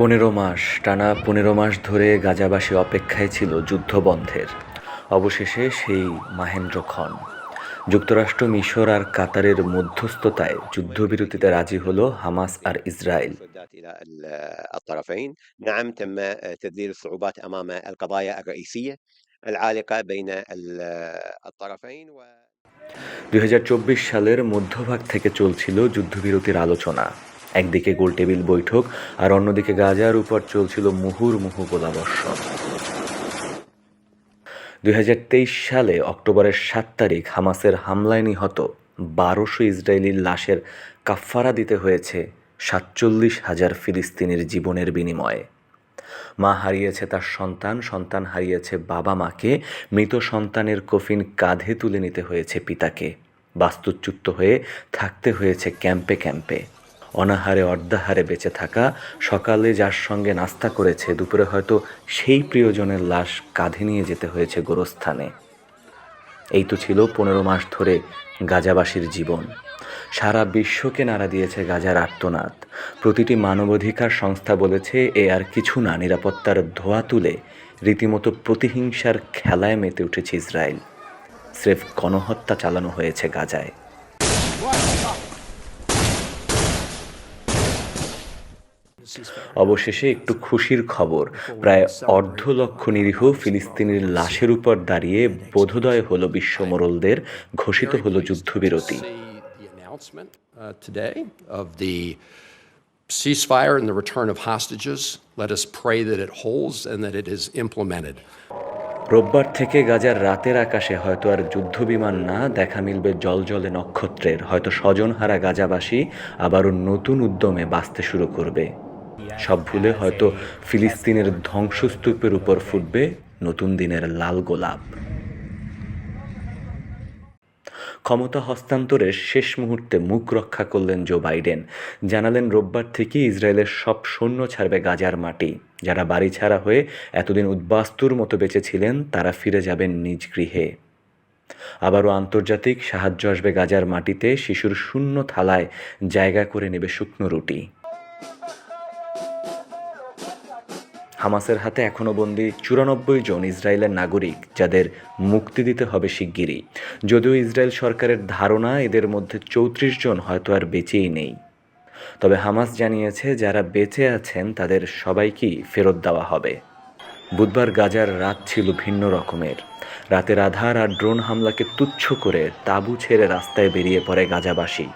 পনেরো মাস টানা পনেরো মাস ধরে গাজাবাসী অপেক্ষায় ছিল যুদ্ধবন্ধের অবশেষে সেই মাহেন্দ্র খন যুক্তরাষ্ট্র মিশর আর কাতারের মধ্যস্থতায় যুদ্ধবিরতিতে রাজি হলো হামাস আর ইসরায়েল المسودات الى ال- الطرفين، نعم تم تذليل الصعوبات امام القضايا الرئيسيه العالقه بين ال- الطرفين و দুই সালের মধ্যভাগ থেকে চলছিল যুদ্ধবিরতির আলোচনা একদিকে গোলটেবিল বৈঠক আর অন্যদিকে গাজার উপর চলছিল মুহুর্মুহু গোলাবর্ষণ দুই সালে অক্টোবরের সাত তারিখ হামাসের হামলায় নিহত বারোশো ইসরায়েলির লাশের কাফফারা দিতে হয়েছে সাতচল্লিশ হাজার ফিলিস্তিনির জীবনের বিনিময়ে। মা হারিয়েছে তার সন্তান সন্তান হারিয়েছে বাবা মাকে, মৃত সন্তানের কফিন কাঁধে তুলে নিতে হয়েছে পিতাকে। বাস্তুচ্যুত হয়ে থাকতে হয়েছে ক্যাম্পে ক্যাম্পে। অনাহারে অর্ধাহারে বেঁচে থাকা। সকালে যার সঙ্গে নাস্তা করেছে, দুপুরে হয়তো সেই প্রিয়জনের লাশ কাঁধে নিয়ে যেতে হয়েছে গোরস্থানে। এই তো ছিল পনেরো মাস ধরে গাজাবাসীর জীবন। সারা বিশ্বকে নাড়া দিয়েছে গাজার আর্তনাদ। প্রতিটি মানবাধিকার সংস্থা বলেছে, এ আর কিছু না, নিরাপত্তার ধোয়া তুলে রীতিমতো প্রতিহিংসার খেলায় মেতে উঠেছে ইসরায়েল। স্রেফ গণহত্যা চালানো হয়েছে গাজায়। অবশেষে একটু খুশির খবর। প্রায় অর্ধ লক্ষ নিরীহ ফিলিস্তিনির লাশের উপর দাঁড়িয়ে বোধোদয় হলো বিশ্ব মোড়লদের ঘোষিত হলো যুদ্ধবিরতি। Uh, ceasefire and the return of hostages. Let us pray that it holds and that it is implemented. রোববার থেকে গাজার রাতের আকাশে হয়তো আর যুদ্ধবিমান না দেখা মিলবে জলজলে নক্ষত্রের। হয়তো স্বজনহারা গাজাবাসী আবারও নতুন উদ্যমে বাঁচতে শুরু করবে। সব ভুলে হয়তো ফিলিস্তিনের ধ্বংসস্তূপের উপর ফুটবে নতুন দিনের লাল গোলাপ। ক্ষমতা হস্তান্তরের শেষ মুহূর্তে মুখ রক্ষা করলেন জো বাইডেন। জানালেন, রোববার থেকে ইসরায়েলের সব সৈন্য ছাড়বে গাজার মাটি। যারা বাড়ি ছাড়া হয়ে এতদিন উদ্বাস্তুর মতো বেঁচে ছিলেন তারা ফিরে যাবেন নিজ গৃহে। আবারও আন্তর্জাতিক সাহায্য আসবে গাজার মাটিতে, শিশুর শূন্য থালায় জায়গা করে নেবে শুকনো রুটি। হামাসের হাতে এখনও বন্দি চুরানব্বই জন ইসরায়েলের নাগরিক, যাদের মুক্তি দিতে হবে শিগগিরই। যদিও ইসরায়েল সরকারের ধারণা এদের মধ্যে চৌত্রিশ জন হয়তো আর বেঁচেই নেই। তবে হামাস জানিয়েছে, যারা বেঁচে আছেন, তাদের সবাইকেই ফেরত দেওয়া হবে। বুধবার গাজার রাত ছিল ভিন্ন রকমের। রাতের আধার আর ড্রোন হামলাকে তুচ্ছ করে তাঁবু ছেড়ে রাস্তায় বেরিয়ে পড়ে গাজাবাসী।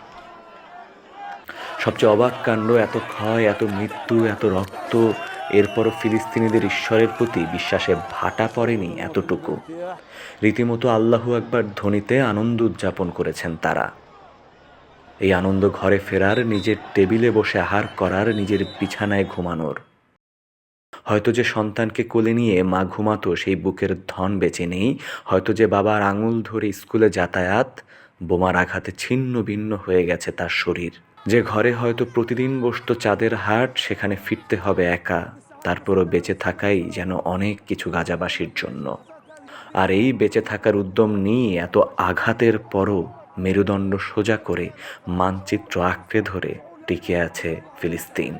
সবচেয়ে অবাক কাণ্ড, এত ক্ষয়, এত মৃত্যু, এত রক্ত এরপরও ফিলিস্তিনিদের ঈশ্বরের প্রতি বিশ্বাসে ভাটা পড়েনি এতটুকু। রীতিমতো আল্লাহু একবার ধ্বনিতে আনন্দ উদযাপন করেছেন তারা। এই আনন্দ ঘরে ফেরার, নিজের টেবিলে বসে আহার করার, নিজের বিছানায় ঘুমানোর। হয়তো যে সন্তানকে কোলে নিয়ে মা ঘুমাতো, সেই বুকের ধন বেঁচে নেই। হয়তো যে বাবার আঙুল ধরে স্কুলে যাতায়াত, বোমার আঘাতে ছিন্ন ভিন্ন হয়ে গেছে তার শরীর। যে ঘরে হয়তো প্রতিদিন বসত চাঁদের হাট, সেখানে ফিরতে হবে একা। তারপরও বেঁচে থাকাই যেন অনেক কিছু গাজাবাসীর জন্য। আর এই বেঁচে থাকার উদ্যম নিয়ে এত আঘাতের পরও মেরুদণ্ড সোজা করে মানচিত্র আঁকড়ে ধরে টিকে আছে ফিলিস্তিন।